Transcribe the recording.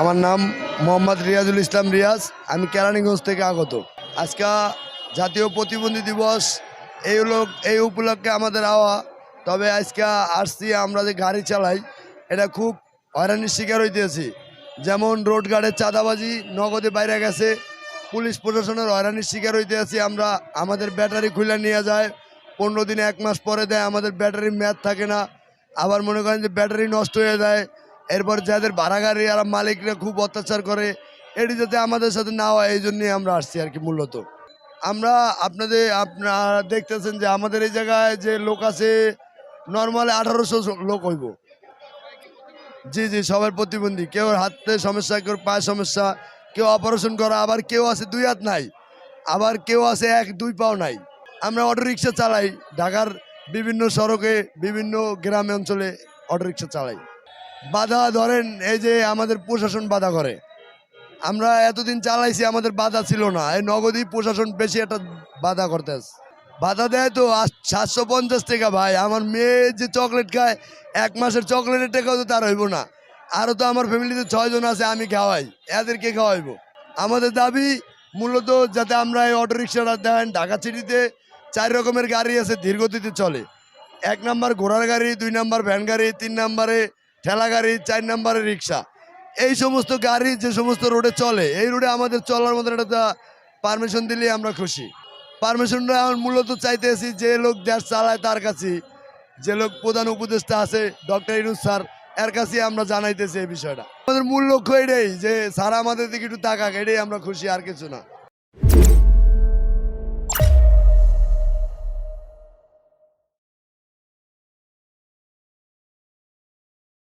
আমার নাম মোহাম্মদ রিয়াজুল ইসলাম রিয়াজ, আমি কেরানীগঞ্জ থেকে আগত। আজকে জাতীয় প্রতিবন্ধী দিবস, এই লোক এই উপলক্ষে আমাদের আওয়া। তবে আজকে আসছি আমরা যে গাড়ি চালাই, এটা খুব হয়রানির শিকার হইতেছি। যেমন রোড গার্ডের চাঁদাবাজি নগদে বাইরে গেছে, পুলিশ প্রশাসনের হয়রানির শিকার হইতে আছি আমরা। আমাদের ব্যাটারি খুলে নিয়ে যায়, পনেরো দিনে এক মাস পরে দেয়, আমাদের ব্যাটারি ম্যাচ থাকে না। আবার মনে করেন যে ব্যাটারি নষ্ট হয়ে যায় এরপর যাদের ভাড়া গাড়ি আর মালিকরা খুব অত্যাচার করে, এটি যাতে আমাদের সাথে না হয়, এই জন্যই আমরা আসছি আর কি মূলত। আমরা আপনাদের, আপনারা দেখতেছেন যে আমাদের এই জায়গায় যে লোক আছে, নর্মালি আঠারোশো লোক হইব। জি জি সবার প্রতিবন্ধী। কেউ হাতে সমস্যা, কেউ পায়ে সমস্যা, কেউ অপারেশন করা, আবার কেউ আছে দুই হাত নাই, আবার কেউ আছে এক, দুই পাও নাই। আমরা অটো রিক্সা চালাই, ঢাকার বিভিন্ন সড়কে, বিভিন্ন গ্রামে, অঞ্চলে অটো রিক্সা চালাই। বাধা ধরেন, এই যে আমাদের প্রশাসন বাধা করে। আমরা এতদিন চালাইছি, আমাদের বাধা ছিল না। এই নগদই প্রশাসন বেশি একটা বাধা করতে। বাধা দেয় তো সাতশো পঞ্চাশ টাকা ভাই। আমার মেয়ে যে চকলেট খায়, এক মাসের চকলেটের টাকাও তো তার হইব না। আরও তো আমার ফ্যামিলিতে ছয়জন আছে, আমি খাওয়াই। এদেরকে খাওয়াইবো। আমাদের দাবি মূলত যাতে আমরা এই অটো রিক্সাটা দেন, ঢাকা সিটিতে চার রকমের গাড়ি আছে, ধীরগতিতে চলে। এক নাম্বার ঘোড়ার গাড়ি, দুই নাম্বার ভ্যান গাড়ি, তিন নাম্বারে ঠেলা গাড়ি, চার নাম্বারে রিক্সা। এই সমস্ত গাড়ি, যে সমস্ত রোডে চলে, এই রোডে আমাদের চলার মতন একটা পারমিশন দিলে আমরা খুশি। পারমিশনটা এখন মূলত চাইতেছি যে লোক দেশ চালায় তার কাছে যে লোক প্রধান উপদেষ্টা আছে, ডক্টর ইনুস স্যার, এর কাছে আমরা জানাইতেছি এই বিষয়টা। আমাদের মূল লক্ষ্য এটাই যে, স্যার আমাদের দিকে একটু তাকাক, এটাই আমরা খুশি, আর কিছু না।